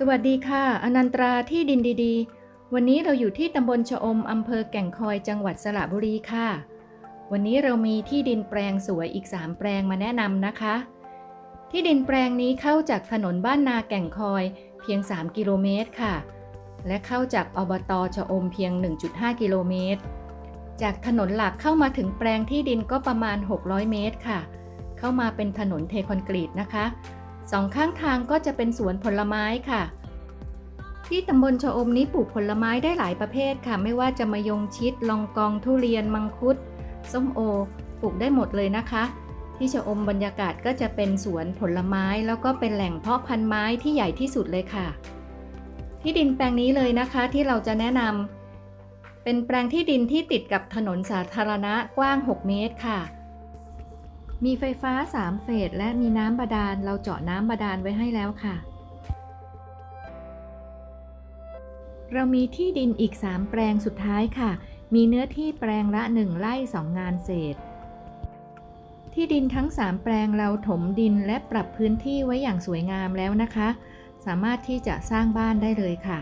สวัสดีค่ะ อนันตราที่ดินดีๆ วันนี้เราอยู่ที่ตำบลชะอม อำเภอแก่งคอยจังหวัดสระบุรีค่ะ วันนี้เรามีที่ดินแปลงสวยอีก 3 แปลงมาแนะนำนะคะ ที่ดินแปลงนี้เข้าจากถนนบ้านนาแก่งคอยเพียง 3 กิโลเมตรค่ะ และเข้าจากอบตชะอมเพียง 1.5 กิโลเมตร จากถนนหลักเข้ามาถึงแปลงที่ดินก็ประมาณ 600 เมตรค่ะ เข้ามาเป็นถนนเทคอนกรีตนะคะ สองข้างทางก็จะเป็นสวนผลไม้ค่ะ ที่ตำบลชะอมนี้ปลูกผลไม้ได้หลายประเภทค่ะ ไม่ว่าจะมายงชิดลองกองทุเรียนมังคุด ส้มโอ ปลูกได้หมดเลยนะคะ ที่ชะอมบรรยากาศก็จะเป็นสวนผลไม้แล้วก็เป็นแหล่งเพาะพันธุ์ไม้ที่ใหญ่ที่สุดเลยค่ะ ที่ดินแปลงนี้เลยนะคะที่เราจะแนะนำเป็นแปลงที่ดินที่ติดกับถนนสาธารณะกว้าง 6 เมตรค่ะ มีไฟฟ้า 3 เฟสและมีน้ำบาดาล เราเจาะน้ำบาดาลไว้ให้แล้วค่ะ เรามีที่ดินอีก 3 แปลงสุดท้ายค่ะ มีเนื้อที่แปลงละ 1 ไร่ 2 งานเศษ ที่ดินทั้ง 3 แปลงเราถมดินและปรับพื้นที่ไว้อย่างสวยงามแล้วนะคะ สามารถที่จะสร้างบ้านได้เลยค่ะ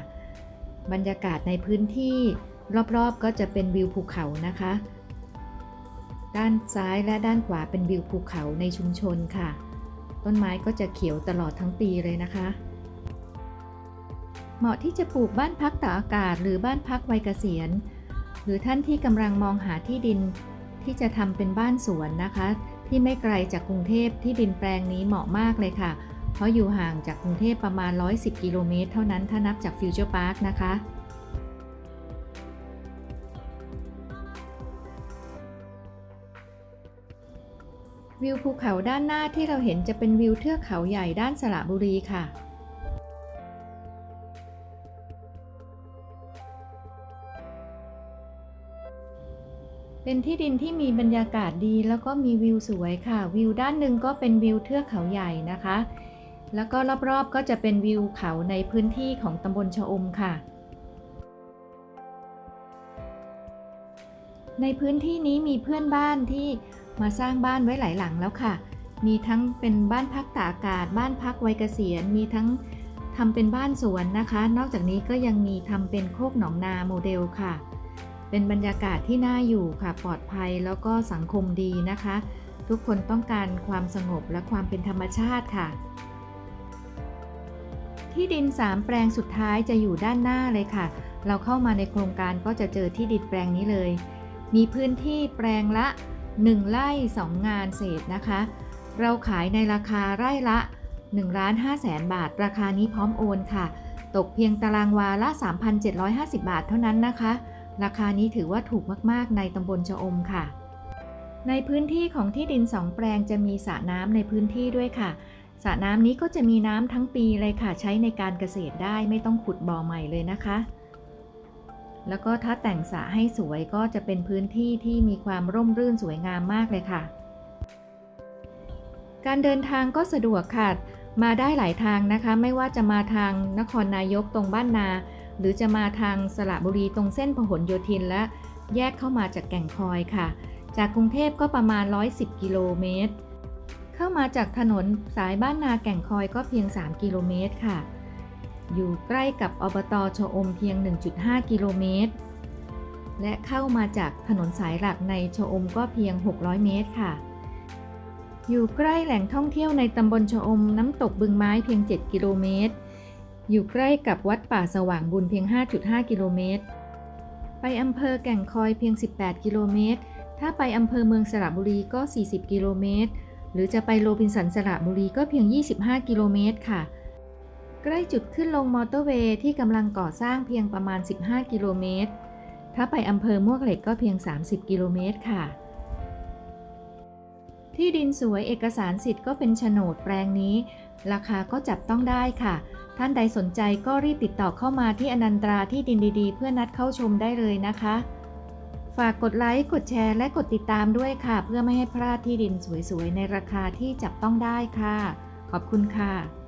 บรรยากาศในพื้นที่รอบๆก็จะเป็นวิวภูเขานะคะ ด้านซ้ายและด้านขวาเป็นวิวภูเขาในชุมชนค่ะ ต้นไม้ก็จะเขียวตลอดทั้งปีเลยนะคะ เหมาะที่จะปลูกบ้านพักตากอากาศ หรือบ้านพักวัยเกษียณ หรือท่านที่กำลังมองหาที่ดินที่จะทำเป็นบ้านสวนนะคะ ที่ไม่ไกลจากกรุงเทพที่ดินแปลงนี้เหมาะมากเลยค่ะ เพราะอยู่ห่างจากกรุงเทพประมาณ 110 กิโลเมตรเท่านั้นถ้านับจากฟิวเจอร์พาร์คนะคะ วิวภูเขาด้านหน้าที่เราเห็นจะเป็นวิวเทือกเขาใหญ่ด้านสระบุรีค่ะ เป็นที่ดินที่มีบรรยากาศดีแล้วก็มีวิวสวยค่ะ วิวด้านหนึ่งก็เป็นวิวเทือกเขาใหญ่นะคะ แล้วก็รอบๆก็จะเป็นวิวเขาในพื้นที่ของตำบลชะอมค่ะในพื้นที่นี้มีเพื่อนบ้านที่ มาสร้างบ้านไว้หลายหลังแล้วค่ะ มีทั้งเป็นบ้านพักตากอากาศ บ้านพักไวัยเกษียณ มีทั้งทำเป็นบ้านสวนนะคะ นอกจากนี้ก็ยังมีทำเป็นโคกหนองนาโมเดลค่ะ เป็นบรรยากาศที่น่าอยู่ค่ะ ปลอดภัยแล้วก็สังคมดีนะคะ ทุกคนต้องการความสงบและความเป็นธรรมชาติค่ะ ที่ดิน 3 แปลงสุดท้ายจะอยู่ด้านหน้าเลยค่ะ เราเข้ามาในโครงการก็จะเจอที่ดินแปลงนี้เลย มีพื้นที่แปลงละ 1 ไร่ 2 งานเศษนะคะ เราขายในราคาไร่ละ1ล้าน5แสนบาท ราคานี้พร้อมโอนค่ะ ตกเพียงตารางวาละ 3,750 บาทเท่านั้นนะคะ ราคานี้ถือว่าถูกมากๆในตำบลชะอมค่ะ ในพื้นที่ของที่ดิน2แปลงจะมีสระน้ำในพื้นที่ด้วยค่ะสระน้ำนี้ก็จะมีน้ำทั้งปีเลยค่ะ ใช้ในการเกษตรได้ไม่ต้องขุดบ่อใหม่เลยนะคะ แล้วก็ถ้าแต่งสระให้สวยก็จะเป็นพื้นที่ที่มีความร่มรื่นสวยงามมากเลยค่ะ การเดินทางก็สะดวกค่ะ มาได้หลายทางนะคะ ไม่ว่าจะมาทางนครนายกตรงบ้านนา หรือจะมาทางสระบุรีตรงเส้นพหลโยธินและแยกเข้ามาจากแก่งคอยค่ะ จากกรุงเทพก็ประมาณ 110 กิโลเมตร เข้ามาจากถนนสายบ้านนาแก่งคอยก็เพียง 3 กิโลเมตรค่ะ อยู่ใกล้กับอบตชอมเพียง 1.5 กิโลเมตร และเข้ามาจากถนนสายหลักในชอมก็เพียง 600 เมตรค่ะ อยู่ใกล้แหล่งท่องเที่ยวในตำบลชอมน้ำตกบึงไม้เพียง 7 กิโลเมตร อยู่ใกล้กับวัดป่าสว่างบุญเพียง 5.5 กิโลเมตร ไปอำเภอแก่งคอยเพียง 18 กิโลเมตร ถ้าไปอำเภอเมืองสระบุรีก็ 40 กิโลเมตร หรือจะไปโรบินสันสระบุรีก็เพียง 25 กิโลเมตรค่ะ ใกล้จุดขึ้นลงมอเตอร์เวย์ที่กำลังก่อสร้างเพียงประมาณ 15 กิโลเมตร ถ้าไปอำเภอมวกเหล็กก็เพียง 30 กิโลเมตรค่ะ ที่ดินสวยเอกสารสิทธิ์ก็เป็นโฉนดแปลงนี้ ราคาก็จับต้องได้ค่ะ ท่านใดสนใจก็รีบติดต่อเข้ามาที่อนันตราที่ดินดีๆ เพื่อนัดเข้าชมได้เลยนะคะ ฝากกดไลค์ กดแชร์ และกดติดตามด้วยค่ะ เพื่อไม่ให้พลาดที่ดินสวยๆในราคาที่จับต้องได้ค่ะ ขอบคุณค่ะ